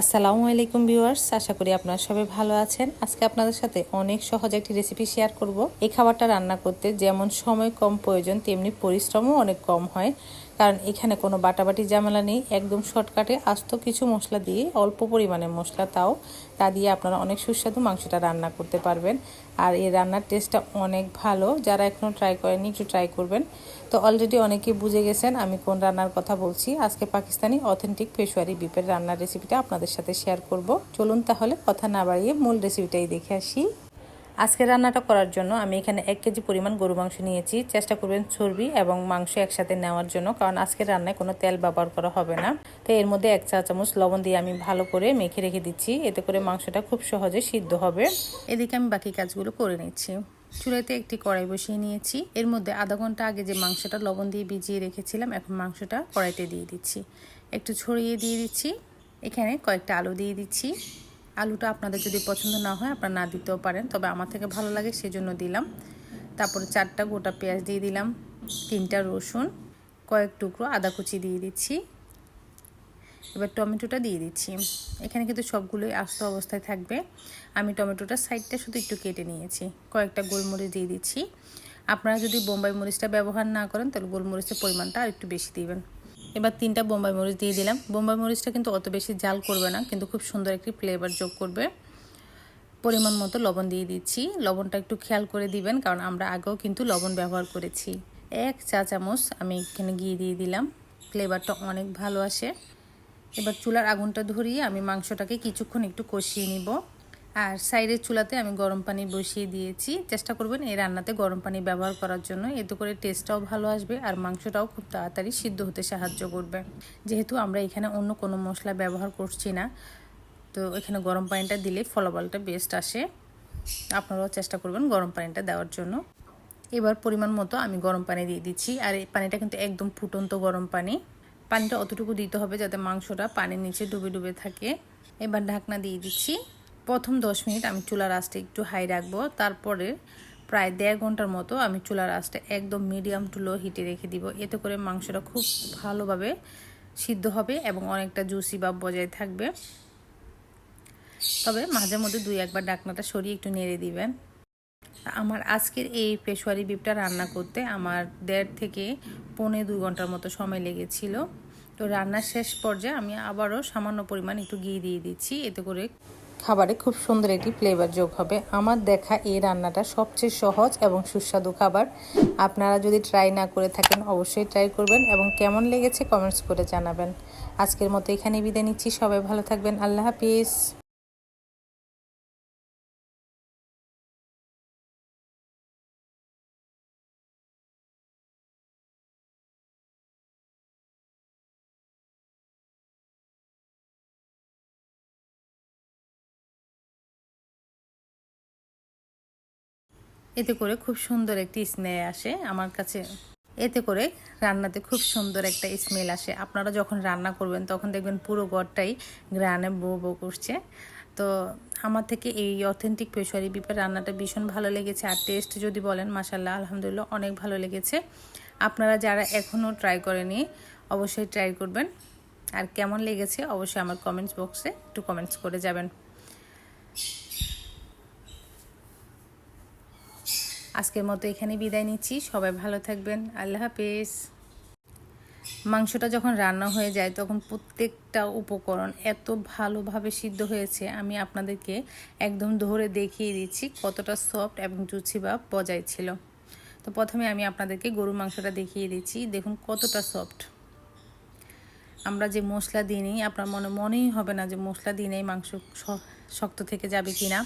আসসালামু আলাইকুম ভিউয়ার্স, আশা করি আপনারা সবাই ভালো আছেন। আজকে আপনাদের সাথে অনেক সহজ একটি রেসিপি শেয়ার করব। এই খাবারটা রান্না করতে যেমন সময় কম প্রয়োজন, তেমনি পরিশ্রমও অনেক কম হয়। কারণ এখানে কোনো বাটাবাটি ঝামেলা নেই, একদম শর্টকাটে আস্ত কিছু মশলা দিয়ে অল্প পরিমাণে মশলা তাও, তা দিয়ে আপনারা অনেক সুস্বাদু মাংসটা রান্না করতে পারবেন। আর এই রান্নার টেস্টটা অনেক ভালো, যারা এখনও ট্রাই করেনি একটু ট্রাই করবেন। তো অলরেডি অনেকেই বুঝে গেছেন আমি কোন রান্নার কথা বলছি। আজকে পাকিস্তানি অথেন্টিক পেশোয়ারি বিপের রান্নার রেসিপিটা আপনাদের সাথে শেয়ার করব। চলুন তাহলে কথা না বাড়িয়ে মূল রেসিপিটাই দেখে আসি। আজকে রান্নাটা করার জন্য আমি এখানে এক কেজি পরিমাণ গরু মাংস নিয়েছি। চেষ্টা করবেন চর্বি এবং মাংস একসাথে নেওয়ার জন্য, কারণ আজকের রান্নায় কোনো তেল ব্যবহার করা হবে না। তো এর মধ্যে এক চা চামচ লবণ দিয়ে আমি ভালো করে মেখে রেখে দিচ্ছি। এতে করে মাংসটা খুব সহজে সিদ্ধ হবে। এদিকে আমি বাকি কাজগুলো করে নিচ্ছি। চুলাতে একটি কড়াই বসিয়ে নিয়েছি। এর মধ্যে আধা ঘণ্টা আগে যে মাংসটা লবণ দিয়ে ভিজিয়ে রেখেছিলাম, এখন মাংসটা কড়াইতে দিয়ে দিচ্ছি। একটু ছড়িয়ে দিয়ে দিচ্ছি। এখানে কয়েকটা আলু দিয়ে দিচ্ছি। আলুটা আপনাদের যদি পছন্দ না হয়, আপনারা না দিতেও পারেন, তবে আমার থেকে ভালো লাগে সেজন্য দিলাম। তারপরে চারটা গোটা পেঁয়াজ দিয়ে দিলাম, তিনটা রসুন, কয়েক টুকরো আদা কুচি দিয়ে দিচ্ছি। এবার টমেটোটা দিয়ে দিচ্ছি। এখানে কিন্তু সবগুলোই আস্ত অবস্থায় থাকবে। আমি টমেটোটা সাইডটা শুধু একটু কেটে নিয়েছি। কয়েকটা গোলমরিচ দিয়ে দিচ্ছি। আপনারা যদি বোম্বাই মরিচটা ব্যবহার না করেন, তাহলে গোলমরিচের পরিমাণটা আর একটু বেশি দিবেন। এবার তিনটা বোম্বাই মরিচ দিয়ে দিলাম। বোম্বাই মরিচটা কিন্তু অত বেশি জাল করবে না, কিন্তু খুব সুন্দর একটি ফ্লেভার যোগ করবে। পরিমাণ মতো লবণ দিয়ে দিচ্ছি। লবণটা একটু খেয়াল করে দিবেন, কারণ আমরা আগেও কিন্তু লবণ ব্যবহার করেছি। এক চা চামচ আমি এখানে গিয়ে দিয়ে দিলাম। ফ্লেভারটা অনেক ভালো আসে। এবার চুলার আগুনটা ধরিয়ে আমি মাংসটাকে কিছুক্ষণ একটু কষিয়ে নিব। আর সাইডের চুলাতে আমি গরম পানি বসিয়ে দিয়েছি। চেষ্টা করবেন এই রান্নাতে গরম পানি ব্যবহার করার জন্য। এতে করে টেস্টটাও ভালো আসবে আর মাংসটাও খুব তাড়াতাড়ি সিদ্ধ হতে সাহায্য করবে। যেহেতু আমরা এখানে অন্য কোনো মশলা ব্যবহার করছি না, তো এখানে গরম পানিটা দিলে ফলাফলটা বেস্ট আসে। আপনারাও চেষ্টা করবেন গরম পানিটা দেওয়ার জন্য। এবার পরিমাণ মতো আমি গরম পানি দিয়ে দিচ্ছি। আর এই পানিটা কিন্তু একদম ফুটন্ত গরম পানি। পানিটা অতটুকু দিতে হবে যাতে মাংসটা পানির নিচে ডুবে ডুবে থাকে। এবার ঢাকনা দিয়ে দিচ্ছি। প্রথম দশ মিনিট আমি চুলার আঁচটা একটু হাই রাখব। তারপরে প্রায় দেড় ঘণ্টার মতো আমি চুলার আঁচটা একদম মিডিয়াম টু লো হিটে রেখে দিব। এতে করে মাংসটা খুব ভালোভাবে সিদ্ধ হবে এবং অনেকটা জুসি বা বজায় থাকবে। তবে মাঝে মধ্যে দুই একবার ডাকনাটা সরিয়ে একটু নেড়ে দিবেন। আমার আজকের এই পেশোয়ারি বিপটা রান্না করতে আমার দেড় থেকে পৌনে দুই ঘণ্টার মতো সময় লেগেছিল। তো রান্নার শেষ পর্যায়ে আমি আবারও সামান্য পরিমাণ একটু ঘি দিয়ে দিচ্ছি। এতে করে খাবারে খুব সুন্দর একটি ফ্লেভার যোগ হবে। আমার দেখা এই রান্নাটা সবচেয়ে সহজ এবং সুস্বাদু খাবার। আপনারা যদি ট্রাই না করে থাকেন, অবশ্যই ট্রাই করবেন এবং কেমন লেগেছে কমেন্টস করে জানাবেন। আজকের মতো এখানে বিদায় নিচ্ছি। সবাই ভালো থাকবেন। আল্লাহ হাফিজ। এতে করে খুব সুন্দর একটি স্মেল আসে আমার কাছে। এতে করে রান্নাতে খুব সুন্দর একটা স্মেল আসে। আপনারা যখন রান্না করবেন, তখন দেখবেন পুরো ঘরটাই গ্রানে বো বো করছে। তো আমার থেকে এই অথেন্টিক পেশোয়ারি বিপের রান্নাটা ভীষণ ভালো লেগেছে আর টেস্ট যদি বলেন মাসাল্লাহ আলহামদুলিল্লাহ, অনেক ভালো লেগেছে। আপনারা যারা এখনও ট্রাই করেনি, অবশ্যই ট্রাই করবেন। আর কেমন লেগেছে, অবশ্যই আমার কমেন্টস বক্সে একটু কমেন্টস করে যাবেন। আজকের মতো এখানে বিদায় নিচ্ছি। সবাই ভালো থাকবেন। আল্লাহ হাফেজ। মাংসটা যখন রান্না হয়ে যায়, তখন প্রত্যেকটা উপকরণ এত ভালোভাবে সিদ্ধ হয়েছে, আমি আপনাদেরকে একদম ধরে দেখিয়ে দিচ্ছি কতটা সফট এবং জুচি বা বজায় ছিল। তো প্রথমে আমি আপনাদেরকে গরুর মাংসটা দেখিয়ে দিচ্ছি। দেখুন কতটা সফট আমরা যে মশলা দিই আপনার মনে মনেই হবে না যে মশলা দিনেই মাংস শক্ত থেকে যাবে কি না